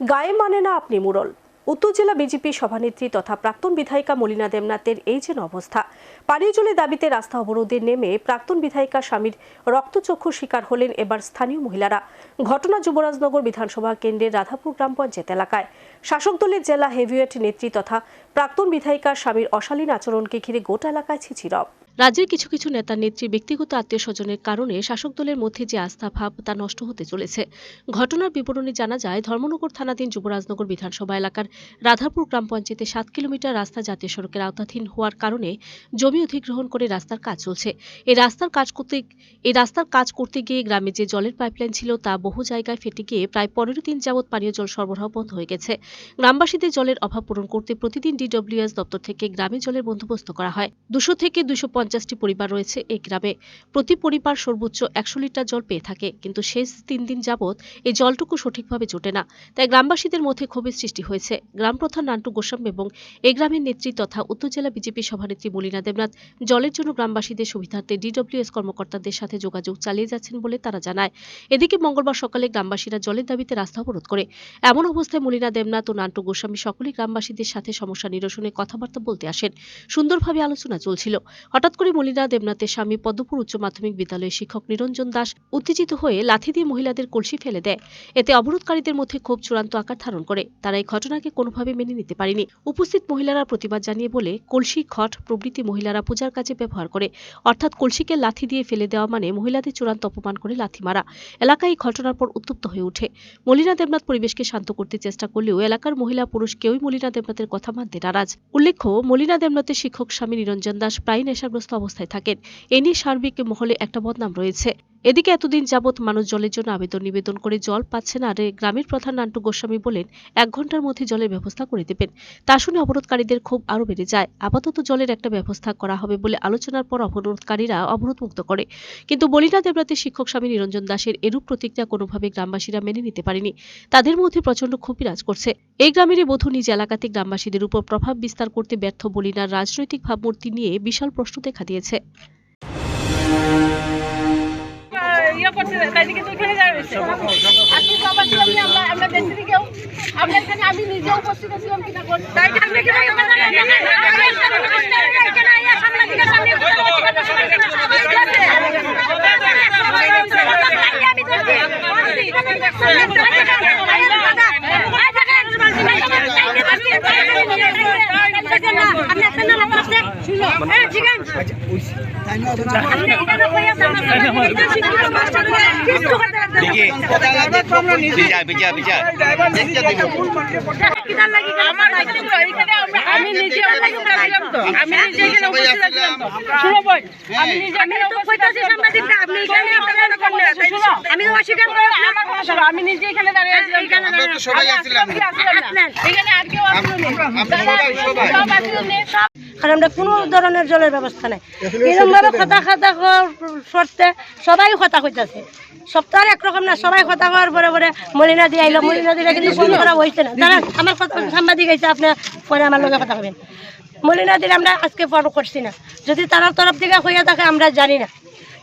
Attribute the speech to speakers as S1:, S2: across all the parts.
S1: গায়ে মানে না আপনি মুরল উত্তর জেলা বিজেপি সভানেত্রী তথা প্রাক্তন বিধায়িকা মলিনা দেবনাথের এই যেন অবস্থা। পানীয় জলের দাবিতে রাস্তা অবরোধে নেমে প্রাক্তন বিধায়িকা স্বামীর রক্তচক্ষুর শিকার হলেন এবার স্থানীয় মহিলারা। ঘটনা যুবরাজনগর বিধানসভা কেন্দ্রের রাধাপুর গ্রাম পঞ্চায়েত এলাকায়। শাসক দলের জেলা হেভিওয়েট নেত্রী তথা প্রাক্তন বিধায়িকার স্বামীর অশালীন আচরণকে ঘিরে গোটা এলাকায় ছিছিরব। রাজ্যের কিছু কিছু নেতা, নেত্রী, ব্যক্তিগত আত্মীয় স্বজনের কারণে শাসক দলের মধ্যে যে আস্থা ভাব, তা নষ্ট হতে চলেছে। ঘটনার বিবরণী জানা যায়, ধর্মনগর থানাধীন যুবরাজনগর বিধানসভা এলাকার রাধাপুর গ্রাম পঞ্চায়েতে সাত কিলোমিটার রাস্তা জাতীয় সড়কের আওতাধীন হওয়ার কারণে জমি অধিগ্রহণ করে রাস্তার কাজ চলছে। এই রাস্তার কাজ করতে এই রাস্তার কাজ করতে গিয়ে গ্রামে যে জলের পাইপলাইন ছিল, তা বহু জায়গায় ফেটে গিয়ে প্রায় পনেরো দিন যাবৎ পানীয় জল সরবরাহ বন্ধ হয়ে গেছে। গ্রামবাসীদের জলের অভাব পূরণ করতে প্রতিদিন ডিডব্লিউএস দপ্তর থেকে গ্রামে জলের বন্দোবস্ত করা হয়। দুশো থেকে দুশো পঞ্চাশটি পরিবার রয়েছে এই গ্রামে। প্রতি পরিবার সর্বোচ্চ একশো লিটার জল পেয়ে থাকে, কিন্তু শেষ তিন দিন যাবৎ এই জলটুকু সঠিকভাবে জোটে না। তাই গ্রামবাসীদের মধ্যে ক্ষোভের সৃষ্টি হয়েছে। গ্রাম প্রধান নান্টু গোস্বামী এবং এই গ্রামের নেত্রী তথা উত্তর জেলা বিজেপি সভানেত্রী মলিনা দেবনাথ জলের জন্য গ্রামবাসীদের সুবিধার্থে ডিডব্লিউএস কর্মকর্তাদের সাথে যোগাযোগ চালিয়ে যাচ্ছেন বলে তারা জানায়। এদিকে মঙ্গলবার সকালে গ্রামবাসীরা জলের দাবিতে রাস্তা অবরোধ করে। এমন অবস্থায় মলিনা দেবনাথ ও নান্টু গোস্বামী সকলেই গ্রামবাসীদের সাথে সমস্যা নিরসনে কথাবার্তা বলতে আসেন। সুন্দরভাবে আলোচনা চলছিল। হঠাৎ করে মলিনা দেবনাথের স্বামী পদ্মপুর উচ্চ মাধ্যমিক বিদ্যালয়ের শিক্ষক নিরঞ্জন দাস উত্তেজিত হয়ে লাথি দিয়ে মহিলাদের কলসি ফেলে দেয়। এতে অবরোধকারীদের মধ্যে ক্ষোভ চূড়ান্ত আকার ধারণ করে। তারা এই ঘটনাকে কোনোভাবে মেনে নিতে পারেনি। উপস্থিত মহিলারা প্রতিবাদ জানিয়ে বলে, কলসি, খট, প্রভৃতি মহিলারা পূজার কাজে ব্যবহার করে। অর্থাৎ কলসিকে লাথি দিয়ে ফেলে দেওয়া মানে মহিলাদের চূড়ান্ত অপমান করে লাথি মারা। এলাকায় এই ঘটনার পর উত্তপ্ত হয়ে ওঠে। মলিনা দেবনাথ পরিবেশকে শান্ত করতে চেষ্টা করলেও এলাকার মহিলা পুরুষ কেউই মলিনা দেবনাথের কথা মানতে নারাজ। উল্লেখ্য, মলিনা দেবনাথের শিক্ষক স্বামী নিরঞ্জন দাস প্রায় নেশাগ্রস্ত অবস্থায় থাকেন। এ নিয়ে সার্বিক মহলে একটা বদনাম রয়েছে। এদিকে এতদিন যাবৎ মানুষ জলের জন্য আবেদন নিবেদন করে জল পাচ্ছে না, আর গ্রামের প্রধান নান্টু গোস্বামী বলেন, এক ঘণ্টার মধ্যে জলের ব্যবস্থা করে দেবেন। তা শুনে অবরোধকারীদের ক্ষোভ আরও বেড়ে যায়। আপাতত জলের একটা ব্যবস্থা করা হবে বলে আলোচনার পর অবরোধকারীরা অবরোধ মুক্ত করে। কিন্তু বলিনা দেবরাতের শিক্ষক স্বামী নিরঞ্জন দাসের এরূপ প্রতিক্রিয়া কোনোভাবে গ্রামবাসীরা মেনে নিতে পারেনি। তাদের মধ্যে প্রচণ্ড ক্ষোভ বিরাজ করছে। এই গ্রামেরই বধূ নিজ এলাকাতে গ্রামবাসীদের উপর প্রভাব বিস্তার করতে ব্যর্থ বলিনার রাজনৈতিক ভাবমূর্তি নিয়ে বিশাল প্রশ্ন দেখা দিয়েছে।
S2: ইয়ে করছে তাইদিকে তো ওখানে যাওয়া হয়েছে আপনি সবার ছিলাম যে আমরা আমরা বেশি দিকেও আমরা এখানে আমি নিজে উপস্থিত ছিলাম কিনা তাই কি আপনি কিনা
S3: দেখি বিজা বিজা বিজা
S2: আমি নিজে উপস্থিত ছিলাম তো আমি নিজে এখানে উপস্থিত ছিলাম শুনো বোন আমি নিজে এখানে উপস্থিত ছিলাম আপনি এখানে অস্বীকার করলেন শুনো আমি অস্বীকার করে আমার কথা শোনো আমি নিজে এখানে দাঁড়িয়ে আছিলাম এখানে
S3: আমরা তো সবাই আসছিলাম।
S2: এখানে আর কেউ আসলো না
S3: আমরা সবাই সবাই
S2: সব
S4: কারণ আমরা কোনো ধরনের জলের ব্যবস্থা নাই। এরকম ভাবে কথা কথা সরতে সবাই কথা কইতাছে সপ্তাহে একরকম না সবাই কথা কওয়ার পরে পরে মলিনা দিয়ে আইলো। মলিনা দিয়ে কিন্তু ফোন করা হয়েছে না। তারা আমার কথা সাংবাদিক আইছে আপনি পরে আমার লগে কথা কবেন মলিনা দিলে আমরা আজকে ফোন করছি না। যদি তার তরফ থেকে হইয়া থাকে আমরা জানি না।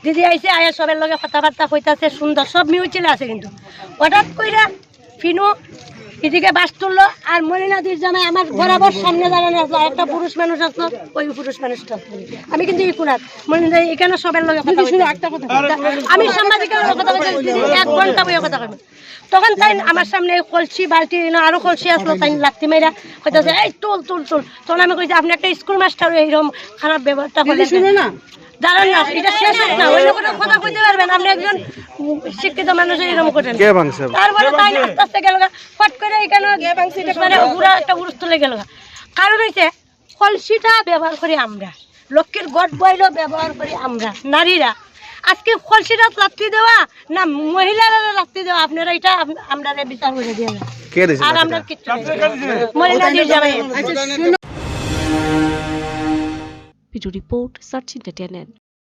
S4: দিদি আইছে আয়া সবের লগে কথাবার্তা কইতাছে সুন্দর সব মিউচিলে আছে কিন্তু। হঠাৎ কইরা ফিনু এদিকে বাস তুললো, আর মলিনাদির জামাই আমার বরাবর সামনে দাঁড়ানো আসলো একটা পুরুষ মানুষ আসলো ওই পুরুষ মানুষটা। আমি কিন্তু ইকুনার। মলিনা এখানে সবার লগে কথা বলছি। আমি সাংবাদিকের কথা বলছি, এক ঘণ্টা বইয়ে কথা বলব। তখন তাই আমার সামনে এই কলসি, বালতি আরও কলসি আসলো, তাই লাগতি মেয়েরা কইতাছে, এই, তুল তুল তুল। তখন আমি কইছি, আপনি একটা স্কুল মাস্টার এইরকম খারাপ ব্যবহারটা করলেন না? দাঁড়ান না এটা শেষ হোক না অন্য কোনো কথা কইতে পারবেন আপনি একজন শিক্ষিত মানুষ এরকম করেন
S5: কে ভাঙছে?
S4: তারপরে তাই আস্তে আস্তে গেল ফট করে এখানে মানে পুরা একটা উড়স তুলে গেল কারণ হয়েছে কলসিটা ব্যবহার করি আমরা লক্ষ্মীর গড বইলও ব্যবহার করি আমরা নারীরা। আজকে কলসিটা লাত্তি দেওয়া না মহিলারা লাত্তি দেওয়া? আপনারা এটা আমরা বিচার করে দিয়ে আর আমরা কিচ্ছু মহিলা দিয়ে
S1: Video report, Sachin Datanen.